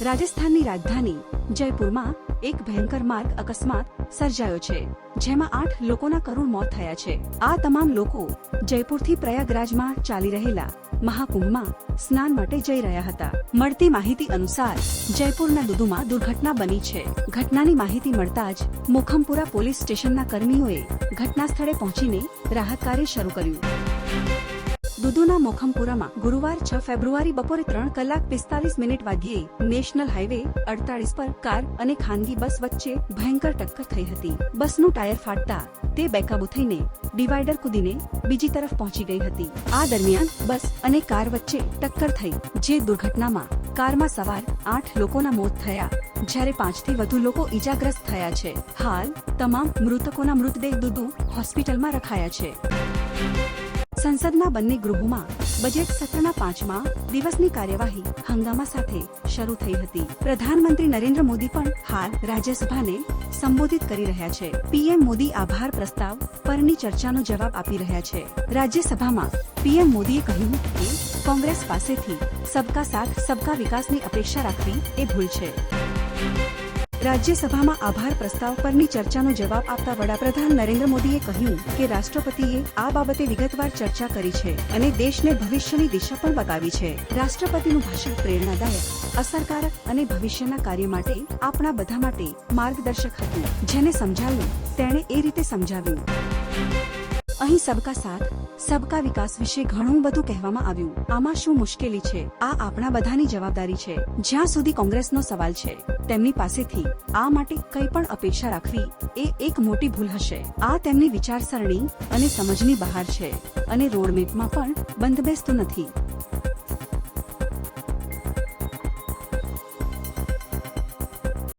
રાજસ્થાનની રાજધાની જયપુરમાં એક ભયંકર માર્ગ અકસ્માત સર્જાયો છે, જેમાં આઠ લોકોના કરુણ મોત થયા છે. આ તમામ લોકો જયપુરથી પ્રયાગરાજમાં ચાલી રહેલા મહાકુંભમાં સ્નાન માટે જઈ રહ્યા હતા. મળતી માહિતી અનુસાર, જયપુરના દુદુમાં દુર્ઘટના બની છે. ઘટનાની માહિતી મળતા જ મોખમપુરા પોલીસ સ્ટેશનના કર્મીઓએ ઘટના સ્થળે પહોંચીને રાહત કાર્ય શરૂ કર્યું. દુદુના મોખમપુરામાં ગુરુવાર છ ફેબ્રુઆરી બપોરે ત્રણ કલાક પિસ્તાલીસ મિનિટ વાગ્યે નેશનલ હાઈવે અડતાલીસ પર કાર અને ખાનગી બસ વચ્ચે ભયંકર ટક્કર થઈ હતી. બસનું ટાયર ફાટતા તે બેકાબુ થઈને ડિવાઈડર કૂદીને બીજી તરફ પહોંચી ગઈ હતી. આ દરમિયાન બસ અને કાર વચ્ચે ટક્કર થઈ, જે દુર્ઘટનામાં કારમાં સવાર આઠ લોકોના મોત થયા. જ્યારે પાંચથી વધુ લોકો ઈજાગ્રસ્ત થયા છે. હાલ તમામ મૃતકોના મૃતદેહ દુદુ હોસ્પિટલમાં રખાયા છે. સંસદના બંને ગૃહોમાં બજેટ સત્રના પાંચમા દિવસની કાર્યવાહી હંગામા સાથે શરૂ થઈ હતી. પ્રધાનમંત્રી નરેન્દ્ર મોદી પણ હાલ રાજ્યસભાને સંબોધિત કરી રહ્યા છે. પીએમ મોદી આભાર પ્રસ્તાવ પરની ચર્ચાનો જવાબ આપી રહ્યા છે. રાજ્યસભામાં પીએમ મોદીએ કહ્યું કે કોંગ્રેસ પાસેથી સબકા સાથ, સબકા વિકાસની અપેક્ષા રાખવી એ ભૂલ છે. રાજ્યસભામાં આભાર પ્રસ્તાવ પરની ચર્ચાનો જવાબ આપતા વડાપ્રધાન નરેન્દ્ર મોદીએ કહ્યું કે રાષ્ટ્રપતિએ આ બાબતે વિગતવાર ચર્ચા કરી છે અને દેશને ભવિષ્યની દિશા પણ બતાવી છે. રાષ્ટ્રપતિનું ભાષણ પ્રેરણાદાયક, અસરકારક અને ભવિષ્યના કાર્ય માટે આપણા બધા માટે માર્ગદર્શક હતું. જેને સમજાવ્યું, તેણે એ રીતે સમજાવ્યું. અહીં સબકા સાથ, સબકા વિકાસ વિશે ઘણું બધું કહેવામાં આવ્યું. આમાં શું મુશ્કેલી છે? આ આપણા બધાની જવાબદારી છે. જ્યાં સુધી કોંગ્રેસનો સવાલ છે, તેમની પાસેથી આ માટે કંઈ પણ અપેક્ષા રાખવી એ એક મોટી ભૂલ હશે. આ તેમની વિચારસરણી અને સમજની બહાર છે અને રોડમેપમાં પણ બંધબેસતું નથી.